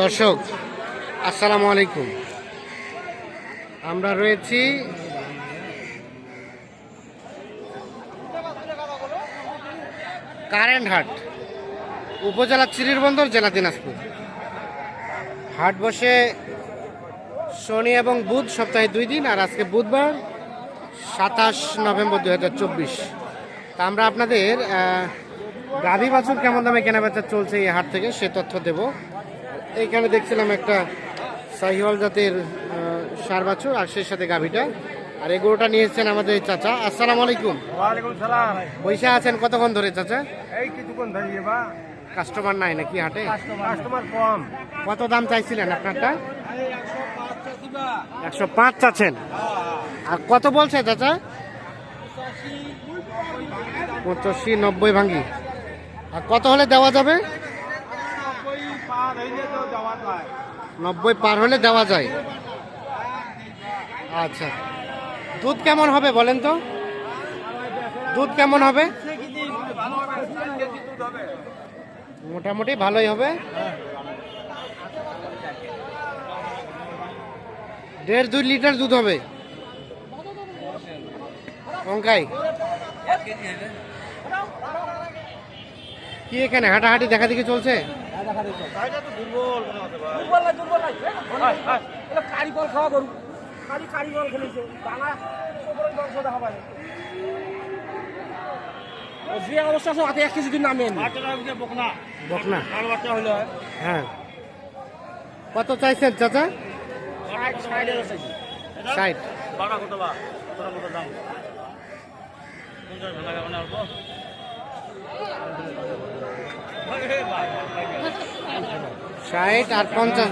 দর্শক, আসসালামু আলাইকুম। আমরা রয়েছি কারেন্ট হাট উপজেলা চিরিরবন্দর জেলা দিনাজপুর। হাট বসে শনি এবং বুধ সপ্তাহে দুই দিন, আর আজকে বুধবার সাতাশ নভেম্বর দু হাজার চব্বিশ। তা আমরা আপনাদের গাভী বাছুর কেমন দামে কেনাবেচা চলছে এই হাট থেকে, সে তথ্য দেব। এইখানে দেখছিলাম একটা সাহিওয়াল জাতের ষাঁড় বাছুর আর সেই সাথে গাভীটা। আর এই গরুটা নিয়েছেন আমাদের চাচা। আসসালাম আলাইকুম। বৈশা আছেন কতক্ষণ ধরে চাচা? এই কিছুক্ষণ ধরিয়ে বা। কাস্টমার নাই নাকি হাটে? কাস্টমার কম। কত দাম চাইছিলেন আপনারটা? একশো পাঁচ চাচ্ছেন। আর কত বলছে চাচা? পঁচাশি নব্বই ভাঙ্গি আর কত হলে দেওয়া যাবে? নব্বই পার হলে দেওয়া যায়। আচ্ছা। দুধ কেমন হবে বলেন তো? দুধ কেমন হবে? মোটামুটি ভালোই হবে। দেড় দুই লিটার দুধ হবে। অঙ্কাই কি এখানে হাঁটাহাঁটি দেখা দেখি চলছে? কারিগর খাওয়া গরু। খালি কারিগর খেলেছে। দানা যে অবস্থা আছে হাতে এক কেজি দিন নামে বকনা। হ্যাঁ। কত চাইছেন চাচা? ষাট ষাট আর পঞ্চাশ ভাঙাতে গাইজা পঁয়তাল্লিশ আর পঞ্চাশ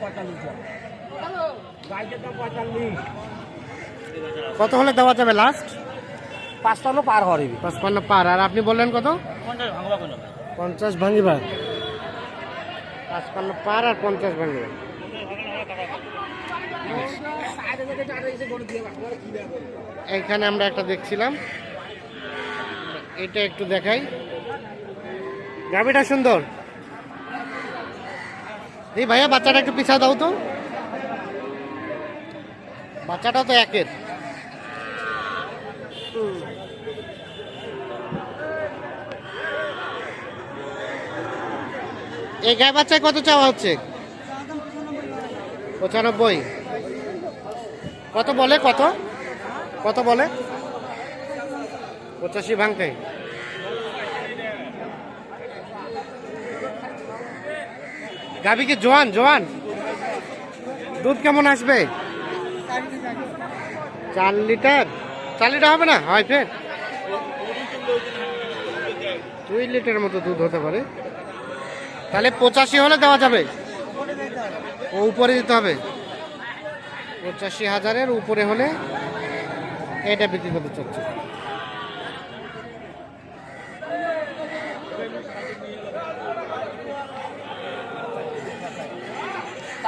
পঁয়তাল্লিশ কত হলে দেওয়া যাবে লাস্ট পাঁচটানো পার হওয়ার পাঁচপান্ন পার। আর আপনি বললেন কত? পঞ্চাশ ভাঙিবা পাঁচপান্ন পার আর পঞ্চাশ ভাঙিবা। এইখানে আমরা একটা দেখছিলাম। এটা একটু দেখাই। গাভিটা সুন্দর। এই ভাইয়া, বাচ্চাটা একটু পিছা দাও তো। বাচ্চাটা তো একের। এই গায়ে বাচ্চায় কত চাওয়া হচ্ছে? পঁচানব্বই। কত বলে, কত? কত বলে? পঁচাশি ভাঙতে। গাবি কি জোয়ান জোয়ান? দুধ কেমন আসবে? চার লিটার? চার লিটার হবে না? হয় ফের। দুই লিটারের মতো দুধ হতে পারে। তাহলে পঁচাশি হলে দেওয়া যাবে। ও উপরে দিতে হবে। পঁচাশি হাজারের উপরে হলে এটা বিক্রি করতে চাচ্ছে।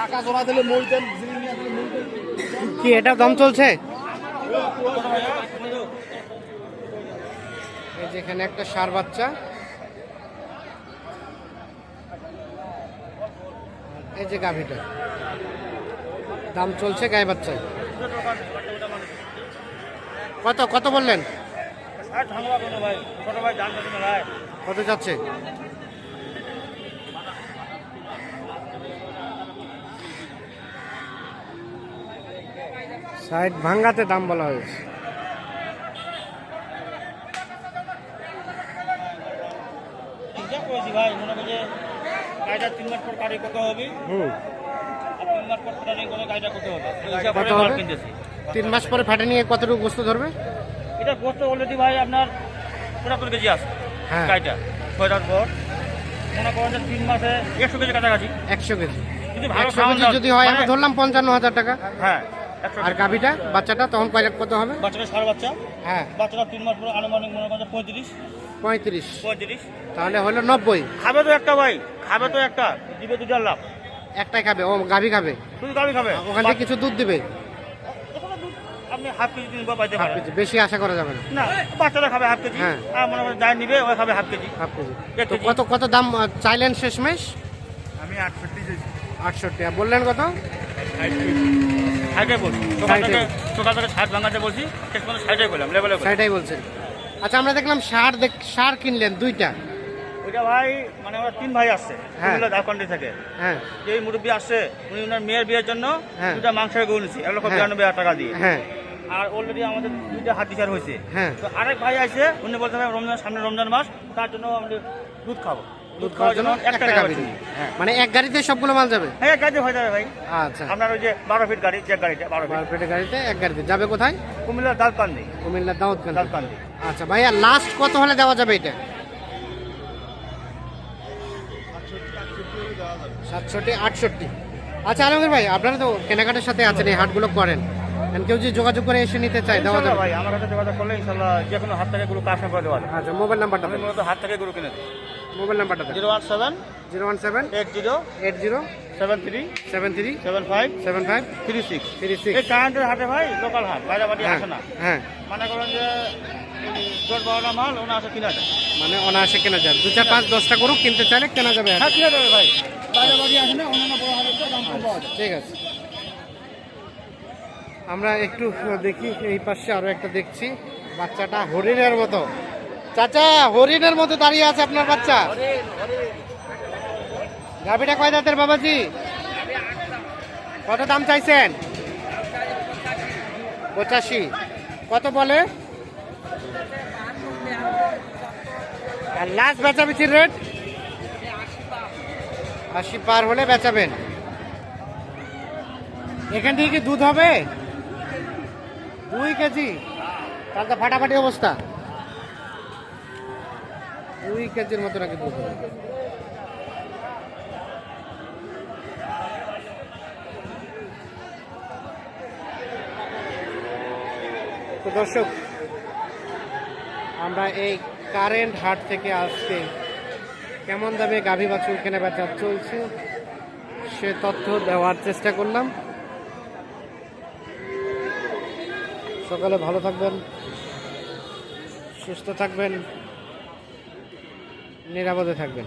টাকা জমা দিলে মই দেন কি এটা দাম চলছে? এই যে এখানে একটা সার বাচ্চা। এই যে গাভীটা। দাম চলছে গায়ে বাচ্চায়। কত কত বললেন? কত যাচ্ছে? সাইড ভাঙ্গাতে দাম বলা হয়েছে। ভাই মনে করছে গাড়িটা তিন মাস পর গাড়ি কত হবে? হুম। তিন মাস পর করে গাড়িটা হবে? তিন মাস পরে ফাটে নিয়ে কতটুকু গোস্ত ধরবে? এটা গোস্ত অলরেডি ভাই আপনার পঁচাত্তর কেজি আছে। হ্যাঁ। গাড়িটা ছয়টার পর। মনে করেন যে তিন মাসে একশো কেজি কাছাকাছি। একশো কেজি। যদি ভালো যদি হয় আমরা মানে- ধরলাম পঞ্চান্ন হাজার টাকা। হ্যাঁ। আর গাভিটা বাচ্চাটা তখন কয় কত হবে? বাচ্চাটা বাচ্চা। হ্যাঁ। বাচ্চাটা তিন মাস পরে আনুমানিক মনে করেন যে পঁয়ত্রিশ। পঁয়ত্রিশ। পঁয়ত্রিশ। তাহলে হলো নব্বই। খাবে তো একটা ভাই খাবে তো একটা। দিবে দু চার লাখ। একটাই খাবে ও গাভি খাবে? শুধু গাড়ি খাবে। ওখান থেকে কিছু দুধ দিবে? দুধ আপনি হাফ কেজি পাইতে পারেন। বেশি আশা করা যাবে না। না বাচ্চারা খাবে হাফ কেজি। হ্যাঁ। আর মনে করেন নিবে ওই খাবে হাফ কেজি। Half KG. তো কত কত দাম চাইলেন শেষমেশ? আমি আটষট্টি চাইছি। আটষট্টি। আর বললেন কত? ষাটে বলছি সকাল ষাটে। থেকে সকাল থেকে ষাট ভাঙাতে বলছি শেষ পর্যন্ত ষাটে বললাম লেভেলে বলছেন আচ্ছা আমরা দেখলাম সার কিনলেন দুইটা। ওইটা ভাই মানে তিন ভাই আসছে হ্যাঁ। ঝাড়খণ্ডে থেকে। হ্যাঁ। যে মুরব্বী আসছে উনি ওনার মেয়ের বিয়ের জন্য। দুটা মাংসের গরু এক লক্ষ হ্যাঁ। বিরানব্বই হাজার টাকা দিয়ে। হ্যাঁ। আর অলরেডি আমাদের দুইটা হাতি হয়েছে। হ্যাঁ। তো আরেক ভাই আছে উনি বলতে হবে রমজান সামনে রমজান মাস তার জন্য আমরা দুধ খাব। দুধ খাওয়ার জন্য একটা গাভী হ্যাঁ। মানে এক গাড়িতে সবগুলো মাল যাবে? হ্যাঁ গাড়ি হয়ে যাবে ভাই। আচ্ছা। আপনার ওই যে বারো ফিট গাড়ি যে গাড়িটা বারো ফিট। বারপেটে গাড়িতে এক গাড়িতে। যাবে কোথায়? কুমিল্লার দালকান্দি কুমিল্লার দাউদগঞ্জ দালকান্দি আচ্ছা ভাইয়া লাস্ট কত হলে দেওয়া যাবে এটা? সাতষট্টি আটষট্টি। আচ্ছা আলমগীর ভাই আপনারা তো কেনাকাটার সাথে আছেন এই হাটগুলো করেন। কেউ যদি যোগাযোগ করে এসে নিতে চায় দেওয়া যাবে। ভাই আমার কাছে যোগাযোগ করলে ইনশাল্লাহ যে কোনো হাত থেকে গরু কাজ করে দেওয়া আচ্ছা মোবাইল নাম্বারটা মূলত হাত থেকে গরু কিনে মোবাইল নাম্বারটা zero one seven zero one seven eight zero eight zero seven three seven three seven five seven five three six three six এই কারেন্টের হাটে ভাই লোকাল হাট বাইরে বাড়ি হ্যাঁ আসে না। হ্যাঁ। মনে করেন যে দশ বারোটা মাল ওনা কিনা যায়। মানে অনায়াসে কেনা যায়। দু চার পাঁচ দশটা গরু কিনতে চাইলে কেনা যাবে হ্যাঁ কিনা যাবে ভাই। বাইরে বাড়ি আসে না অন্যান্য বড় হাটের দাম কম পাওয়া যায়। ঠিক আছে। আমরা একটু দেখি এই পাশে আরও একটা দেখছি। বাচ্চাটা হরিণের মতো। চাচা, হরিণের মতো দাঁড়িয়ে আছে আপনার বাচ্চা। গাভিটা কয় দাঁতের বাবাজি? কত দাম চাইছেন? পঁচাশি। কত বলে? আর লাস্ট বেচাবেচির রেট আশি পার হলে বেচাবেন। এখান থেকে কি দুধ হবে? দুই কেজি। তাহলে তো ফাটাফাটি অবস্থা। দুই কেজির মতো নাকি দুধ তো দর্শক, আমরা এই কারেন্ট হাট থেকে আজকে কেমন দামে গাভী বাছুর কেনা বেচা চলছে, সে তথ্য দেওয়ার চেষ্টা করলাম। সকালে ভালো থাকবেন, সুস্থ থাকবেন। নিরাপদে থাকবেন